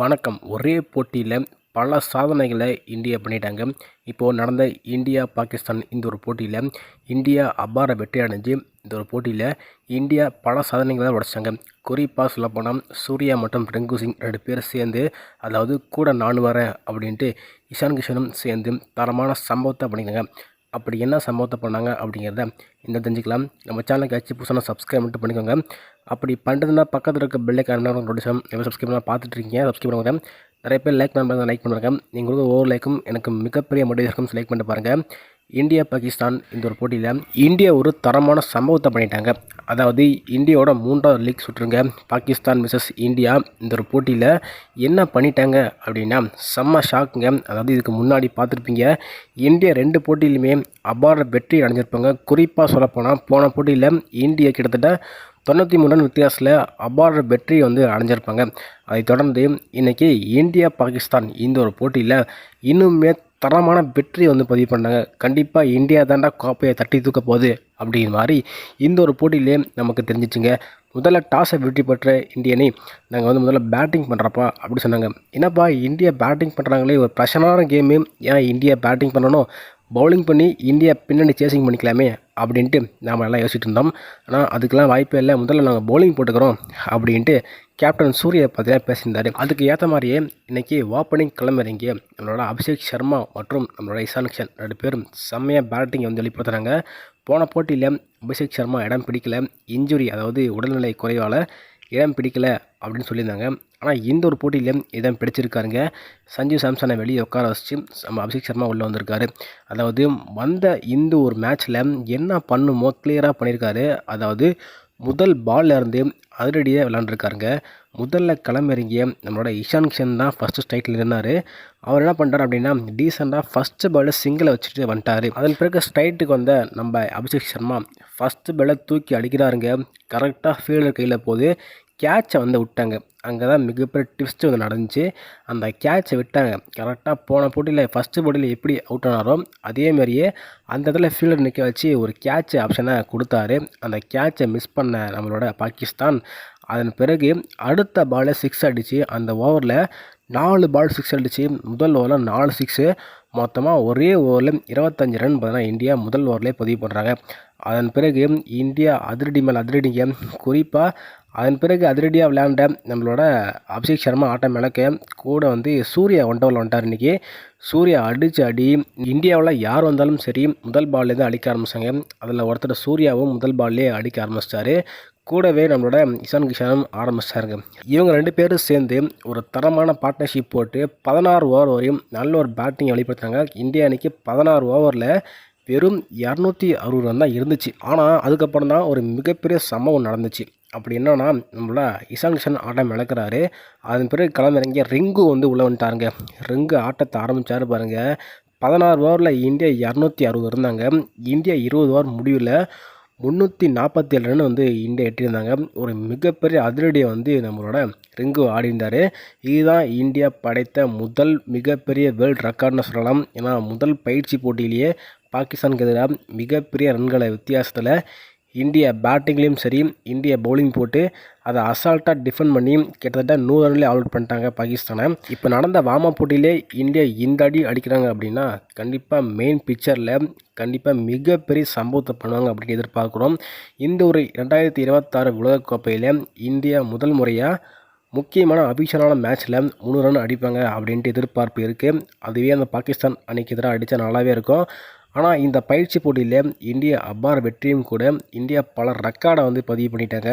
வணக்கம். ஒரே போட்டியில் பல சாதனைகளை இந்தியா பண்ணிட்டாங்க. இப்போது நடந்த இந்தியா பாகிஸ்தான் இந்த ஒரு போட்டியில் இந்தியா அபார வெற்றி அடைஞ்சு இந்த ஒரு போட்டியில் இந்தியா பல சாதனைகளை உடைச்சாங்க. குறிப்பாக சொல்லப்போனால் சூர்யா மற்றும் ரெங்கு சிங் ரெண்டு பேர் சேர்ந்து அதாவது கூட நான் வரேன் அப்படின்ட்டு இஷான் கிஷனும் சேர்ந்து தரமான சம்பவத்தை பண்ணியிருக்காங்க. அப்படி என்ன சம்பவத்தை பண்ணாங்க அப்படிங்கிறத இந்த தெரிஞ்சுக்கலாம். நம்ம சேனலுக்கு ஆச்சு புதுசாக சப்ஸ்கிரைப் மட்டும் பண்ணிக்கோங்க. அப்படி பண்ணுறதுனா பக்கத்தில் இருக்க பெல்லைக்கான நோட்டிஃபிகேஷன் எவ்வளோ சப்ஸ்கிரைப் பண்ணால் பார்த்துட்டு இருக்கீங்க. சப்ஸ்கிரைப் பண்ணுங்க நிறைய பேர் லைக் பண்ணுறாங்க லைக் பண்ணுறாங்க எங்களுக்கு ஒவ்வொரு லைக்கும் எனக்கு மிகப்பெரிய மொட்டிவேஷன் லைக் பண்ணிட்டு பாருங்கள் இந்தியா பாகிஸ்தான் இந்த ஒரு போட்டியில் இந்தியா ஒரு தரமான சம்பவத்தை பண்ணிட்டாங்க. அதாவது இந்தியாவோட மூன்றாவது லீக் சுற்றுங்க. பாகிஸ்தான் மிஸ்ஸஸ் இந்தியா இந்த ஒரு போட்டியில் என்ன பண்ணிட்டாங்க அப்படின்னா செம்ம ஷாக்குங்க அதாவது இதுக்கு முன்னாடி பார்த்துருப்பீங்க இந்தியா ரெண்டு போட்டியிலுமே அபார வெற்றி அடைஞ்சிருப்பாங்க. குறிப்பாக சொல்லப்போனால் போன போட்டியில் இந்தியா கிட்டத்தட்ட தொண்ணூற்றி மூணு ரன் வித்தியாசத்தில் அபார வெற்றி வந்து அடைஞ்சிருப்பாங்க. அதைத் தொடர்ந்து இன்றைக்கி இந்தியா பாகிஸ்தான் இந்த ஒரு போட்டியில் இன்னுமே தரமான வெற்றி வந்து பதிவு பண்ணாங்க கண்டிப்பாக இந்தியா தாண்டா கோப்பையை தட்டி தூக்க போகுது அப்படிங்கிற மாதிரி இந்த ஒரு போட்டியிலே நமக்கு தெரிஞ்சிச்சுங்க. முதல்ல டாஸை வெற்றி பெற்ற இந்தியனை நாங்கள் வந்து முதல்ல பேட்டிங் பண்ணுறப்பா அப்படி சொன்னாங்க. என்னப்பா இந்தியா பேட்டிங் பண்ணுறாங்களே ஒரு ப்ரெஷனான கேமு ஏன் இந்தியா பேட்டிங் பண்ணணும்? பவுலிங் பண்ணி இந்தியா பின்னாடி சேசிங் பண்ணிக்கலாமே அப்படின்ட்டு நாம் எல்லாம் யோசிச்சுட்டு இருந்தோம். ஆனால் அதுக்கெல்லாம் வாய்ப்பே இல்லை. முதல்ல நாங்கள் பவுலிங் போட்டுக்கிறோம் அப்படின்ட்டு கேப்டன் சூரிய பார்த்தீங்கன்னா பேசியிருந்தார். அதுக்கு ஏற்ற மாதிரியே இன்றைக்கி ஓப்பனிங் கிளம்பிறங்கி நம்மளோட அபிஷேக் சர்மா மற்றும் நம்மளோட இசான் கிஷன் ரெண்டு பேரும் செம்மையாக பேட்டிங்கை வந்து வெளிப்படுத்துகிறாங்க போன போட்டியில் அபிஷேக் சர்மா இடம் பிடிக்கல. இன்ஜுரி அதாவது உடல்நிலை குறைவால் இடம் பிடிக்கல அப்படின்னு சொல்லியிருந்தாங்க. ஆனால் இந்த ஒரு போட்டியிலையும் இடம் பிடிச்சிருக்காருங்க. சஞ்சீவ் சாம்சனை வெளியே உட்கார வச்சு நம்ம அபிஷேக் சர்மா உள்ளே வந்திருக்காரு. அதாவது வந்த இந்த ஒரு மேட்ச்சில் என்ன பண்ணுமோ கிளியராக பண்ணியிருக்காரு. அதாவது முதல் பால்ல இருந்து அதிரடியாக விளாண்டுருக்காருங்க முதல்ல களமிறங்கிய நம்மளோட இஷான் கிஷன் தான் ஃபஸ்ட்டு ஸ்ட்ரைக்கில் இருந்தார் அவர் என்ன பண்ணுறாரு அப்படின்னா டீசெண்டாக ஃபஸ்ட்டு பால் சிங்கிளை வச்சுட்டு வந்துட்டார். அதன் பிறகு ஸ்ட்ரைட்டுக்கு வந்த நம்ம அபிஷேக் சர்மா ஃபஸ்ட்டு பாலை தூக்கி அடிக்கிறாருங்க. கரெக்டாக ஃபீல்டர் கையில் போகுது கேட்சை வந்து விட்டாங்க. அங்கே தான் மிகப்பெரிய ட்விஸ்ட்டு வந்து நடந்துச்சு. அந்த கேட்சை விட்டாங்க. கரெக்டாக போன போட்டியில் ஃபஸ்ட்டு போட்டியில் எப்படி அவுட் ஆனாரோ அதேமாரியே அந்த இடத்துல ஃபீல்டர் நிற்க வச்சு ஒரு கேட்ச் ஆப்ஷனை கொடுத்தாரு. அந்த கேட்சை மிஸ் பண்ண நம்மளோட பாகிஸ்தான். அதன் பிறகு அடுத்த பாலை சிக்ஸ் அடித்து அந்த ஓவரில் நாலு பால் சிக்ஸ் அடித்து முதல் ஓவரில் நாலு சிக்ஸு மொத்தமாக ஒரே ஓவரில் இருபத்தஞ்சி ரன் பார்த்தீங்கன்னா இந்தியா முதல் ஓவர்லேயே பதிவு பண்ணுறாங்க அதன் பிறகு இந்தியா அதிரடி மேல் அதிரடிங்க. குறிப்பாக அதன் பிறகு அதிரடியாக விளையாண்ட நம்மளோட அபிஷேக் சர்மா ஆட்டம் இழக்க கூட வந்து சூர்யா ஒன் வந்துட்டார் இன்றைக்கி சூர்யா அடித்து அடி இந்தியாவில் யார் வந்தாலும் சரி முதல் பால்லேருந்து அடிக்க ஆரம்பித்தாங்க அதில் ஒருத்தர் சூர்யாவும் முதல் பால்லே அடிக்க ஆரம்பிச்சிட்டாரு. கூடவே நம்மளோட இசான் கிஷானும் ஆரம்பிச்சாருங்க இவங்க ரெண்டு பேரும் சேர்ந்து ஒரு தரமான பார்ட்னர்ஷிப் போட்டு பதினாறு ஓவர் வரையும் நல்ல ஒரு பேட்டிங் வெளிப்படுத்தினாங்க. இந்தியா அன்றைக்கி பதினாறு ஓவரில் வெறும் இரநூத்தி அறுபது ரன் தான் இருந்துச்சு. ஆனால் அதுக்கப்புறம் தான் ஒரு மிகப்பெரிய சம்பவம் நடந்துச்சு. அப்படி என்னன்னா நம்மள இசான் கிஷன் ஆட்டம் இழக்கிறாரு. அதன் பிறகு களமிறங்கிய ரிங்கு வந்து உள்ளே வந்துட்டாருங்க. ரிங்கு ஆட்டத்தை ஆரம்பித்தார் பாருங்கள் பதினாறு ஓவரில் இந்தியா இரநூத்தி அறுபது இருந்தாங்க. இந்தியா இருபது ஓவர் முடிவில் முந்நூற்றி நாற்பத்தி ஏழு ரன் வந்து இந்தியா எட்டியிருந்தாங்க. ஒரு மிகப்பெரிய அதிரடியை வந்து நம்மளோட ரிங்கு ஆடியிருந்தார். இதுதான் இந்தியா படைத்த முதல் மிகப்பெரிய வேர்ல்டு ரெக்கார்ட்னு சொல்லலாம். ஏன்னா முதல் பயிற்சி போட்டியிலேயே பாகிஸ்தானுக்கு எதிராக மிகப்பெரிய ரன்களை வித்தியாசத்தில் இந்தியா பேட்டிங்லேயும் சரி இந்தியா பவுலிங் போட்டு அதை அசால்ட்டாக டிஃபெண்ட் பண்ணி கிட்டத்தட்ட நூறு ரன்லேயே அவுட் பண்ணிட்டாங்க பாகிஸ்தானை. இப்போ நடந்த வாமா போட்டியிலே இந்தியா இந்த அடி அடிக்கிறாங்க அப்படின்னா கண்டிப்பாக மெயின் பிக்சரில் கண்டிப்பாக மிகப்பெரிய சம்பவத்தை பண்ணுவாங்க அப்படின்னு எதிர்பார்க்குறோம். இந்த ஒரு ரெண்டாயிரத்தி இருபத்தாறு உலகக்கோப்பையில் இந்தியா முதல் முறையாக முக்கியமான அபிஷனான மேட்ச்சில் மூணு ரன் அடிப்பாங்க அப்படின்ட்டு எதிர்பார்ப்பு இருக்குது அதுவே அந்த பாகிஸ்தான் அன்றைக்கி எதிராக அடித்தா நல்லாவே இருக்கும். ஆனால் இந்த பயிற்சி போட்டியில் இந்தியா அபார வெற்றியும் கூட இந்தியா பல ரெக்கார்டை வந்து பதிவு பண்ணிட்டாங்க.